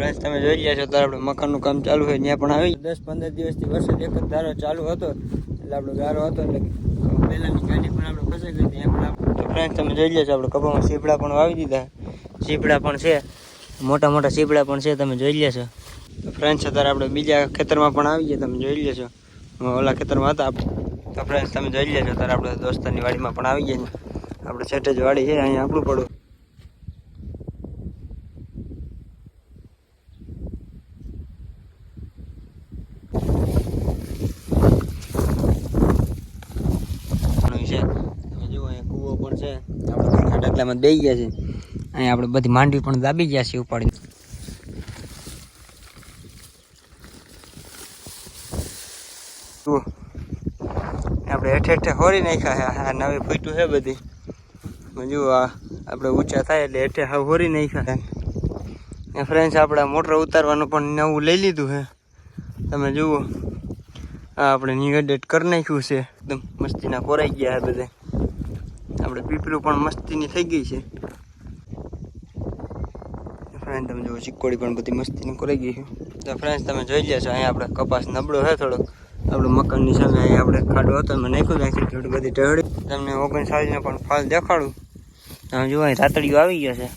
Friends તમે જોઈ રહ્યા છો ત્યારે આપણે મકાનનું કામ ચાલુ હોય ત્યાં પણ આવી. દસ પંદર દિવસથી વરસાદ એક જ ધારો ચાલુ હતો એટલે આપણો ગારો હતો એટલે પહેલાંની ગાડી પણ આપણે ફસાઈ ગઈ ત્યાં પણ આપણે તો ફ્રેન્ડ્સ તમે જોઈ રહ્યા છો આપણે કપામાં સીપડા પણ વાવી દીધા. સીપડા પણ છે મોટા મોટા સીપડા પણ છે તમે જોઈ રહ્યા છો. તો ફ્રેન્ડ્સ અત્યારે આપણે બીજા ખેતરમાં પણ આવી ગયા તમે જોઈ રહ્યા છો. ઓલા ખેતરમાં હતા. તો ફ્રેન્ડ્સ તમે જોઈ રહ્યા છો ત્યારે આપણે દોસ્તારની વાડીમાં પણ આવી ગયા આપણે છેટે જ વાડી છે અહીંયા આપણું પડું પાણી છે તમે જુઓ અહીંયા કૂવો પણ છે આપણે ખાટ એટલામાં દઈ ગયા છે અહીંયા આપણે બધી માંડવી પણ દાબી ગયા છે ઉપાડીને. આપણે હેઠે હેઠે હોરી નાખ્યા છે. આ નવી ફૂટ્યું છે બધી. જુઓ, આ આપણે ઊંચા થાય એટલે હેઠે હા હોરી નાખ્યા છે. ફ્રેન્ડ્સ આપણે મોટર ઉતારવાનું પણ નવું લઈ લીધું છે. તમે જુઓ, આ આપણે નિગડેટ કરી નાખ્યું છે. એકદમ મસ્તીના કોરાઈ ગયા છે બધે. આપણે પીપરું પણ મસ્તીની થઈ ગઈ છે. ફ્રેન્ડ તમે જુઓ ચીકોડી પણ બધી મસ્તીની કરાઈ ગઈ છે. તો ફ્રેન્ડ તમે જોઈ લ્યા છો, અહીંયા આપણે કપાસ નબળો છે થોડોક આપણું મકાનની સામે અહીંયા આપણે ખાડો હતો, એમાં નાખ્યું નાખી થોડી બધી ઢળી. તમને ઓગણસાળીનો પણ ફાલ દેખાડું. તમે જુઓ રાતડીઓ આવી ગયો છે.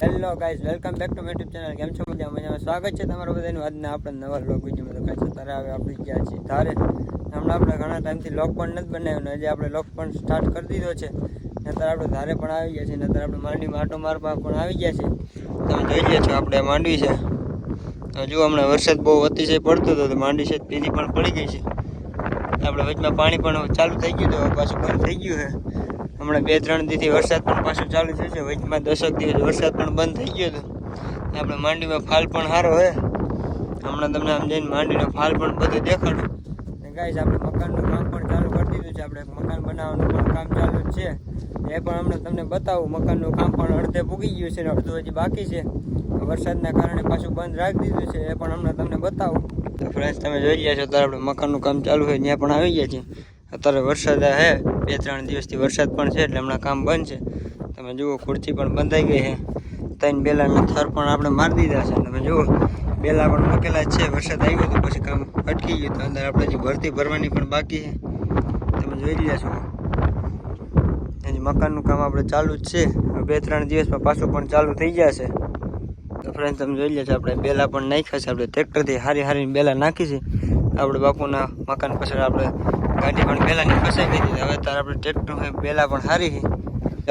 Hello guys welcome back to YouTube channel કેમ છો મજા મજામાં? સ્વાગત છે તમારું બધાનું. આજના આપણે નવા લોગ વિડીયોમાં તો કાંઈ તારે હવે આપણે ગયા છીએ ધારે હમણાં આપણે ઘણા ટાઈમથી લોક પણ નથી બનાવ્યો હજી આપણે લોક પણ સ્ટાર્ટ કરી દીધો છે. નતર આપણે ધારે પણ આવી ગયા છે નતર આપણે માંડવીમાં આટો મારવા પણ આવી ગયા છે. તમે જોઈ લ્યો છો આપણે માંડવી છે. જુઓ હમણાં વરસાદ બહુ અતિશય પડતો હતો તો માંડવી છે પીધી પણ પડી ગઈ છે. આપણે વચમાં પાણી પણ ચાલુ થઈ ગયું તો પાછું બંધ થઈ ગયું છે. હમણાં બે ત્રણ દીથી વરસાદ પણ પાછું ચાલુ થશે વચમાં દસક દિવસ વરસાદ પણ બંધ થઈ ગયો હતો. આપણે માંડવીમાં ફાલ પણ સારો હે હમણાં તમને આમ જઈને માંડવીનો ફાલ પણ બધું દેખાડું. ને ગાઈસ, આપણે મકાનનું કામ પણ ચાલુ કરી દીધું છે. આપણે મકાન બનાવવાનું પણ કામ ચાલુ જ છે. એ પણ હમણાં તમને બતાવું. મકાનનું કામ પણ અડધે પૂગી ગયું છે ને અડધું હજી બાકી છે. વરસાદના કારણે પાછું બંધ રાખી દીધું છે. એ પણ હમણાં તમને બતાવું. તો ફ્રેન્ડ્સ તમે જોઈ રહ્યા છો, અત્યારે આપણે મકાનનું કામ ચાલુ હોય ત્યાં પણ આવી ગયા છીએ. અત્યારે વરસાદ હે. બે ત્રણ દિવસથી વરસાદ પણ છે એટલે હમણાં કામ બંધ છે. તમે જુઓ ખુરચી પણ બંધાઈ ગઈ છે. ત્રણ બેલાના થર પણ આપણે મારી દીધા છે. તમે જુઓ બેલા પણ મૂકેલા છે, વરસાદ આવ્યો તો પછી કામ અટકી ગયું તો અંદર આપણે જે ભરતી ભરવાની પણ બાકી છે. તમે જોઈ રહ્યા છો. હજી મકાનનું કામ આપણે ચાલુ જ છે. બે ત્રણ દિવસમાં પાછું પણ ચાલુ થઈ જશે. તો ફ્રેન્ડ તમે જોઈ લ્યો છો, આપણે બેલા પણ નાખ્યા છે, આપણે ટ્રેક્ટરથી હારી હારીને બેલા નાખી છે. આપણે બાપુના મકાન પાછળ આપણે ગાડી પણ બેલાની ફસાઈ ગઈ હતી હવે તાર આપણે ટ્રેક્ટર હોય, બેલા પણ હારી છે.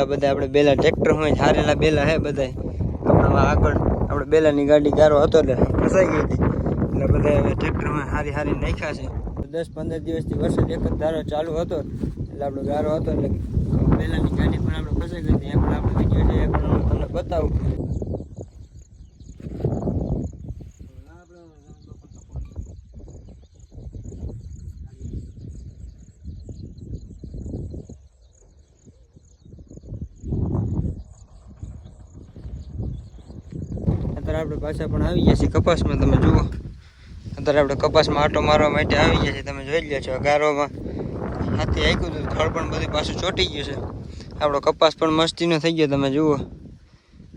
આ બધા આપણે બેલા ટ્રેક્ટર હોય, હારેલા બેલા હે બધા હમણાં આગળ આપણે બેલાની ગાડી ગારો હતો એટલે ફસાઈ ગઈ હતી. એટલે બધા હવે ટ્રેક્ટરમાં હારી હારી નાખ્યા છે. દસ પંદર દિવસથી વરસાદ એક જ ધારો ચાલુ હતો. એટલે આપણો ગારો હતો એટલે પહેલાંની ગાડી પણ આપણે ફસાઈ ગઈ હતી. એ પણ આપણે વીડિયો છે એ પણ હું તમને બતાવું. અત્યારે આપણે પાછા પણ આવી ગયા છીએ કપાસમાં. તમે જુઓ. અત્યારે આપણે કપાસમાં આટો મારવા માટે આવી ગયા છીએ. તમે જોઈ લ્યો છો, ગારોમાં હાથી આખ્યું હતું. થળ પણ બધું પાછું ચોટી ગયું છે. આપણો કપાસ પણ મસ્તીનો થઈ ગયો, તમે જુઓ.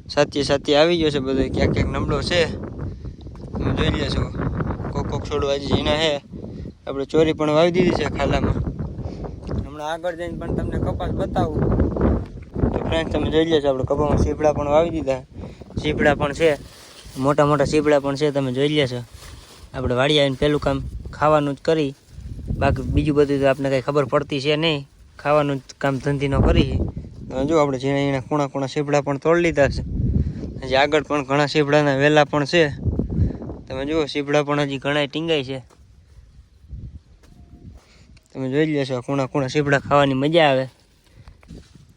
સાથી સાથી આવી ગયો છે બધો. ક્યાંક ક્યાંક નબળો છે. તમે જોઈ લ્યો છો. કોક કોક છોડવા જીના છે આપણે ચોરી પણ વાવી દીધી છે ખાલામાં. હમણાં આગળ જઈને પણ તમને કપાસ બતાવું. તો ફ્રેન્ડ તમે જોઈ લ્યો છો, આપણે કપાસમાં સીપડા પણ વાવી દીધા. ઝીપડા પણ છે. મોટા મોટા સીપડા પણ છે, તમે જોઈ લ્યા છો. આપણે વાડી આવીને પહેલું કામ ખાવાનું જ કરી. બાકી બીજું બધું તો આપણે કંઈ ખબર પડતી છે નહીં. ખાવાનું જ કામ ધંધીનો કરી. તમે જો આપણે ઝીણા ઝીણા ખૂણા ખૂણા સીપડા પણ તોડી લીધા છે. હજી આગળ પણ ઘણા સીપડાના વેલા પણ છે. તમે જુઓ, સીપડા પણ હજી ઘણા ટીંગાય છે. તમે જોઈ લેશો ખૂણા કૂણા સીપડા ખાવાની મજા આવે.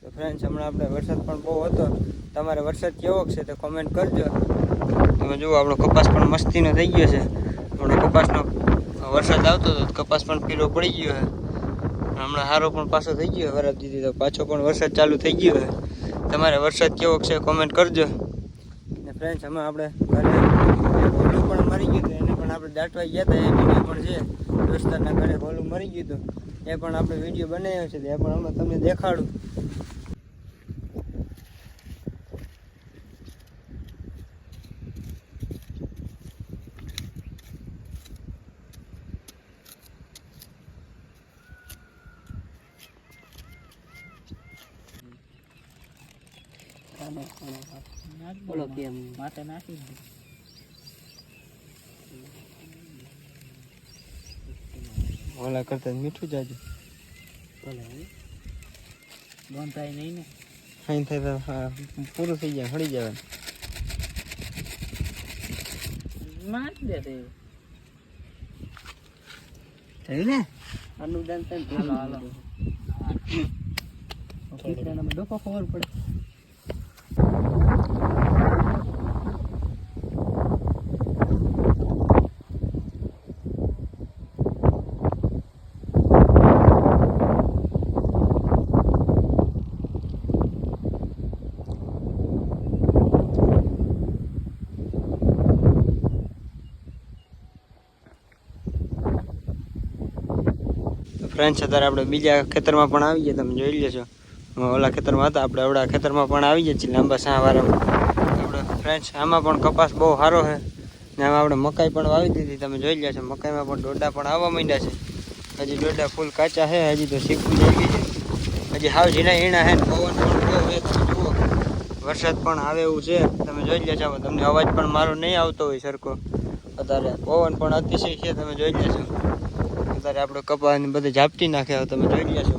તો ફ્રેન્ડ્સ હમણાં આપણે વરસાદ પણ બહુ હતો. તમારે વરસાદ કેવો છે તો કોમેન્ટ કરજો. તમે જુઓ, આપણો કપાસ પણ મસ્તીનો થઈ ગયો છે. આપણો કપાસનો વરસાદ આવતો હતો કપાસ પણ પીળો પડી ગયો છે. હમણાં સારો પણ પાછો થઈ ગયો વરસાદ દીધી તો પાછો પણ વરસાદ ચાલુ થઈ ગયો છે. તમારે વરસાદ કેવો છે કોમેન્ટ કરજો. ને ફ્રેન્ડ્સ અમે આપણે ઘરે હોલું પણ મરી ગયું હતું, એને પણ આપણે દાટવા ગયા હતા, એ વીડિયો પણ છે. દોસ્તારના ઘરે હોલું મરી ગયું હતું. એ પણ આપણે વીડિયો બનાવ્યો છે એ પણ અમે તમને દેખાડું. બોલો કેમ માથે નાખી ઓલા કરતા મીઠું જાજુ. ભલે બંધ થાય નહીં ને? ખાઈ થાય તો પૂરું થઈ જાય હળી જવાનું નાખી દે તે. થયું ને? અનુદાન થાય હાલો હાલો. ખબર પડે. ફ્રેન્ડ્સ અત્યારે આપણે બીજા ખેતરમાં પણ આવી ગયા તમે જોઈ લેશો ઓલા ખેતરમાં હતા. આપણે આવડા ખેતરમાં પણ આવી જાય છીએ લાંબા સાહ વાળામાં આપણે ફ્રેન્ડ્સ આમાં પણ કપાસ બહુ સારો છે. ને આમાં આપણે મકાઈ પણ વાવી દીધી. તમે જોઈ લેશો મકાઈમાં પણ ડોડા પણ આવવા માંડ્યા છે. હજી ડોડા ફૂલ કાચા છે, હજી તો શીખવું જઈ છે હજી હાવ ઝીણા ઝીણા છે પવન પણ છે. જુઓ, વરસાદ પણ આવે એવું છે. તમે જોઈ લ્યા છો તમને અવાજ પણ મારો નહીં આવતો હોય સરખો. અત્યારે પવન પણ અતિશય છે, તમે જોઈ લેશો અત્યારે આપણે કપાસ બધે ઝાપટી નાખે, હવે તમે જોઈ લેશો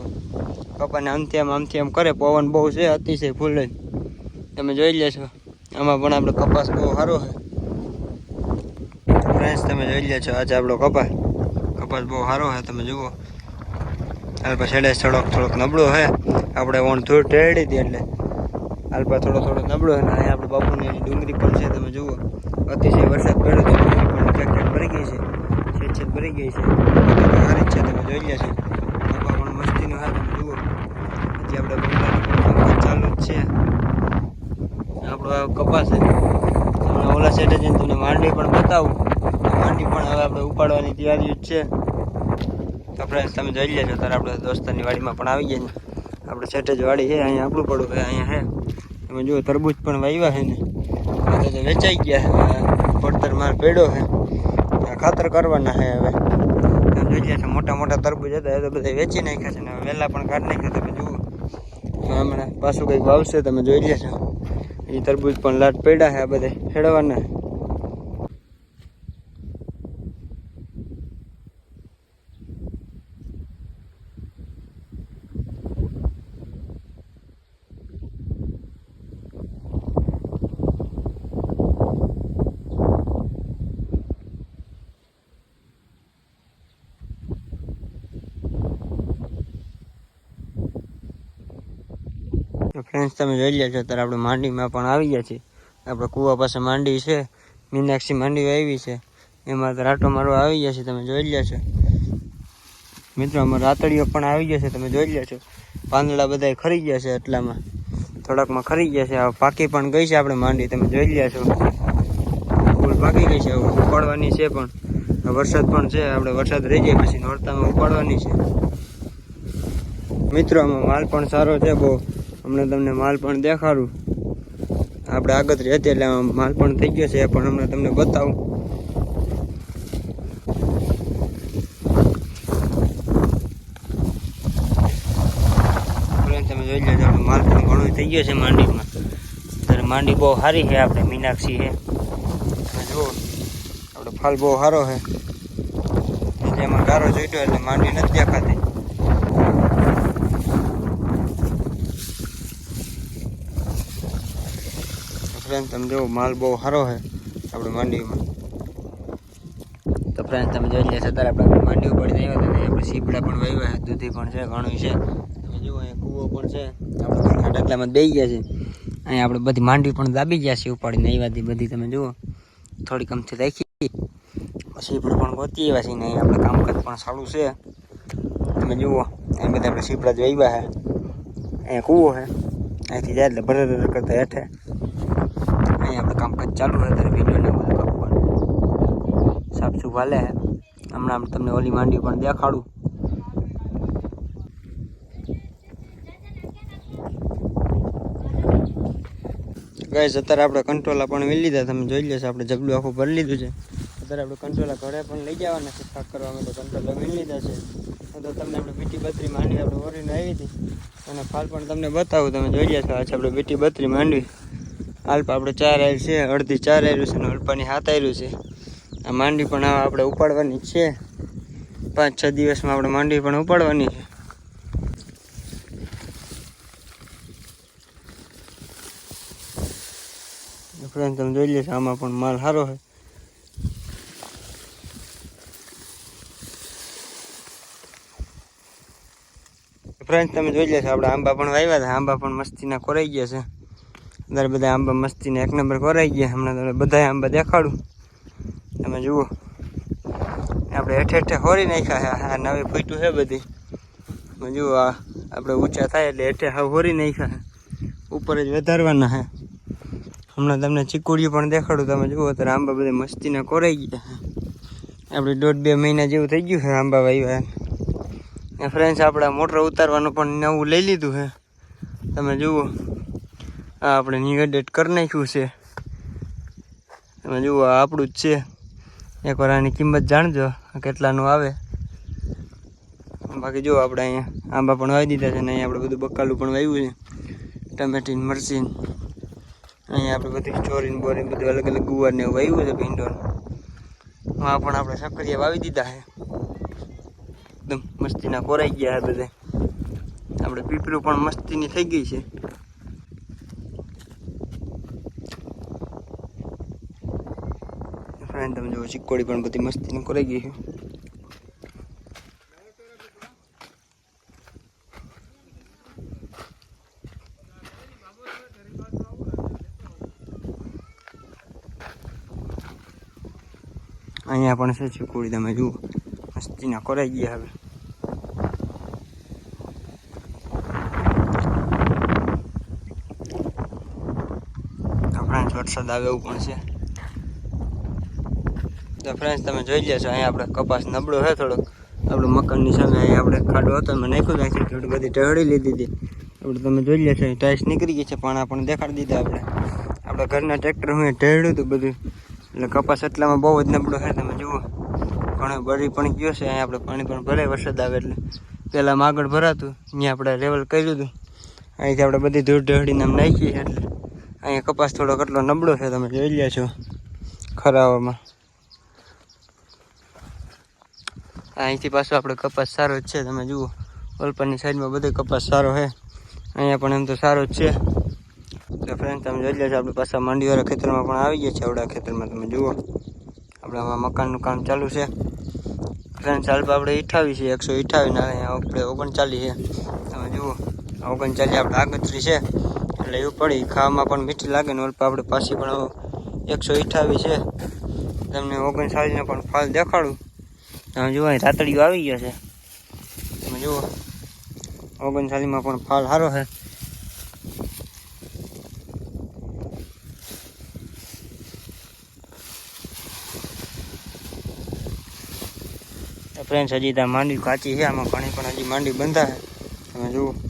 કપાને આમથી આમ આમથી આમ કરે. પવન બહુ છે, અતિશય ફૂલ તમે જોઈ લેશો. આમાં પણ આપણે કપાસ બહુ સારો છે. ફ્રેન્ડ્સ તમે જોઈ લેશો. આજે આપણો કપાસ. કપાસ બહુ સારો છે, તમે જુઓ. અલ્પા છેડે થોડોક થોડોક નબળો છે. આપણે વણ ધૂળ ટેડી હતી એટલે. અલ્પા થોડો થોડો નબળો છે અને આપણે બાપુની ડુંગળી પણ છે, તમે જુઓ. અતિશય વરસાદ પડ્યો તો પણ ખેડ ભરી ગઈ છે. છેદ છેદ ભરી ગઈ છે. સારી છે, તમે જોઈ લેશો. કપા પણ મસ્તીનો હા હજી આપણે બંગલાનું ચાલુ જ છે. આપણો કપાસ છે. તમને ઓલા સેટે જઈને તમને માંડવી પણ બતાવું. માંડી પણ હવે આપણે ઉપાડવાની તૈયારી જ છે. આપણે તમે જોઈ લેજો ત્યારે આપણે દોસ્તારની વાડીમાં પણ આવી ગયા ને આપણે સેટે જ વાડી છે, અહીંયા આપણું પડું છે, અહીંયા છે. તમે જુઓ, તરબૂચ પણ વાવ્યા છે ને. તો વેચાઈ ગયા છે પડતર માર પેડો છે. ખાતર કરવાના છે હવે. તમે જોઈ લેજો મોટા મોટા તરબૂજ હતા, એ તો બધા વેચી નાખ્યા છે ને વહેલા પણ કાઢી નાખ્યા હમણાં પાછું કંઈક વાવશે તમે જોઈ લેજો. એ તરબૂચ પણ લાટ પડ્યા છે આ બધે ખેડવાના તો ફ્રેન્ડ્સ તમે જોઈ લ્યા છો, અત્યારે આપણે માંડવીમાં પણ આવી ગયા છીએ. આપણે કૂવા પાસે માંડવી છે, મીનાક્ષી માંડવી આવી છે. એમાં રાટો મારવા આવી ગયા છે, તમે જોઈ લ્યા છો. મિત્રો, અમારે રાતડીઓ પણ આવી ગયા છે, તમે જોઈ લ્યા છો. પાંદડા બધા ખરી ગયા છે એટલામાં થોડાકમાં ખરી ગયા છે પાકી પણ ગઈ છે આપણે માંડવી તમે જોઈ લ્યા છો. ફૂલ પાકી ગઈ છે ઉપાડવાની છે પણ. વરસાદ પણ છે, આપણે વરસાદ રહી જાય પછી નોરતામાં ઉપાડવાની છે. મિત્રો, આમાં માલ પણ સારો છે, બહુ. હમણાં તમને માલ પણ દેખાડું. આપણે આગળ હતી એટલે માલ પણ થઈ ગયો છે, પણ હમણાં તમને બતાવું. તમે જોઈ લેજો માલ પણ ઘણો થઈ ગયો છે માંડીમાં. ત્યારે માંડી બહુ સારી છે, આપણે મીનાક્ષી છે. જુઓ, આપણે ફાલ બહુ સારો છે. એટલે એમાં ગારો જોઈતો એટલે માંડી નથી દેખાતી. ફ્રેન્ડ તમે જો માલ બહુ સારો છે આપણે માંડવીમાં. તો ફ્રેન્ડ તમે જોઈ લેશો અત્યારે આપણે માંડવી પડી આવ્યા હતા આપણે સીપડા પણ વાવ્યા છે, દૂધી પણ છે, ઘણું છે. તમે જુઓ, અહીંયા કૂવો પણ છે. આપણે ઘણા ડગલામાં દઈ ગયા છે અહીંયા આપણે બધી માંડવી પણ દાબી ગયા છે ઉપાડીને આવ્યાથી બધી, તમે જુઓ. થોડીક અમથી રાખી. સીપડું પણ ગોતી આવ્યા છે ને, અહીંયા આપણે કામકાજ પણ સારું છે. તમે જુઓ અહીં બધા આપણે સીપડા જ વાવ્યા છે. અહીંયા કૂવો છે. અહીંથી જાય એટલે ભરે કરતા હેઠે. કામકાજ ચાલુ ત્યારે વિડીયોને બધું કાપવાનું સાફ સુફ હાલે હમણાં તમને ઓલી માંડવી પણ દેખાડું. ગાઈસ અત્યારે આપણે કંટ્રોલા પણ વી લીધા. તમે જોઈ લેશો આપણે જગડું આખું ભરી લીધું છે. અત્યારે આપણે કંટ્રોલા ઘરે પણ લઈ જવાના છે. પાક કરવા માટે કંટ્રોલા વી લીધા છે. તો તમને આપણે બીટી બત્રી માંડવી આપણે ઓરીને આવી હતી. અને ફાલ પણ તમને બતાવું. તમે જોઈ લેશો આજે આપણે બીટી બત્રી માંડવી. આલ્પા આપણે ચાર આવેલ છે, અડધી ચાર આવ્યું છે અને અલ્પાની હાથ આવ્યું છે. આ માંડી પણ આપણે ઉપાડવાની છે. પાંચ, છ દિવસમાં આપણે માંડી પણ ઉપાડવાની છે. ફ્રેન્ડ, તમે જોઈ લેશો આમાં પણ માલ સારો છે. ફ્રેન્ડ, તમે જોઈ લેશો આપણે આંબા પણ વાવ્યા હતા આંબા પણ મસ્તીના કોરાઈ ગયા છે. અંદર બધા આંબા મસ્તીના એક નંબર કોરાઈ ગયા. હમણાં તમને બધા આંબા દેખાડું. તમે જુઓ. આપણે હેઠે હેઠે હોરી નાખ્યા આ નવી ફૂટું છે બધી. જુઓ, આ આપણે ઊંચા થાય એટલે હેઠે હા હોરી નાખ્યા ઉપર જ વધારવાના છે. હમણાં તમને ચીકુડીઓ પણ દેખાડું. તમે જુઓ, અત્યારે આંબા બધા મસ્તીના કોરાઈ ગયા આપણે દોઢ બે મહિના જેવું થઈ ગયું છે આંબા વાવ્યા ફ્રેન્ડ્સ આપણે મોટર ઉતારવાનું પણ નવું લઈ લીધું છે. તમે જુઓ આ આપણે નિગડેટ કરી નાખ્યું છે. તમે જુઓ આપણું જ છે. એકવાર આની કિંમત જાણજો કેટલાનું આવે. બાકી જુઓ, આપણે અહીંયા આંબા પણ વાવી દીધા છે ને અહીંયા આપણે બધું બકાલું પણ વાવ્યું છે. ટમેટીન મરચીન અહીંયા આપણે બધી ચોરીને બોરીને બધું અલગ અલગ ગુવારને એવું વાવ્યું છે ભીંડોન આ પણ આપણે સક્રિયા વાવી દીધા છે. એકદમ મસ્તીના કોરાઈ ગયા છે બધે. આપણે પીપરું પણ મસ્તીની થઈ ગઈ છે. ફ્રેન્ડ તમે જુઓ ચીકોડી પણ બધી મસ્તીની કરાઈ ગઈ છે. અહીંયા પણ છે ચીકોડી તમે જુઓ, મસ્તીના કરાઈ ગયા હવે. વરસાદ આવે એવું પણ છે. તો ફ્રેન્ડ્સ તમે જોઈ લેશો અહીંયા આપણે કપાસ નબળો છે થોડોક આપણું મકાનની સામે અહીંયા આપણે ખાડો હતો, મેં નાખ્યું નાખ્યું થોડી બધી ટહળી લીધી હતી. આપણે તમે જોઈ લેશો અહીં ટાઈસ નીકળી ગઈ છે, પાણા પણ દેખાડી દીધા આપણે. આપણા ઘરના ટ્રેક્ટર હું ઢેળ્યું હતું બધું. એટલે કપાસ એટલામાં બહુ જ નબળો છે, તમે જુઓ. ઘણો બળી પણ ગયો છે, અહીંયા આપણે પાણી પણ ભરાય, વરસાદ આવે એટલે. પહેલાં આગળ ભરાતું, અહીંયા આપણે લેવલ કર્યું હતું. અહીંથી આપણે બધી ધૂળ ઢહડીને આમ નાખીએ એટલે. અહીંયા કપાસ થોડો કેટલો નબળો છે, તમે જોઈ લ્યા છો. ખરાવામાં. અહીંથી પાછો આપણે કપાસ સારો જ છે. તમે જુઓ ઓલપરની સાઈડમાં બધો કપાસ સારો છે. અહીંયા પણ એમ તો સારો જ છે. તો ફ્રેન્ડ તમે જોઈ લેજો, આપણે પાછા માંડીવાળા ખેતરમાં પણ આવી ગયા છે આવડા ખેતરમાં તમે જુઓ, આપણે આમાં મકાનનું કામ ચાલુ છે. ફ્રેન્ડ સાલ આપણે ઇઠાવી છે એકસો અઠાવી ને અહીંયા આપણે ઓગણચાલીસ છે. તમે જુઓ ઓગણચાલીસ આપણે આગતરી છે. એટલે એવું પડી ખાવામાં પણ મીઠી લાગે ને ઓલપા આપણે પાછી પણ એકસો ઇઠાવી છે. તમને ઓગણચાલીસનો પણ ફાલ દેખાડું. તમે જુઓ, અહીં રાતડીઓ આવી ગયો છે. તમે જુઓ ઓગણચાલીસમાં પણ ફાલ સારો છે. ફ્રેન્ડ્સ હજી ત્યાં માંડવી કાચી છે, આમાં પાણી પણ હજી માંડવી બંધા છે. તમે જુઓ.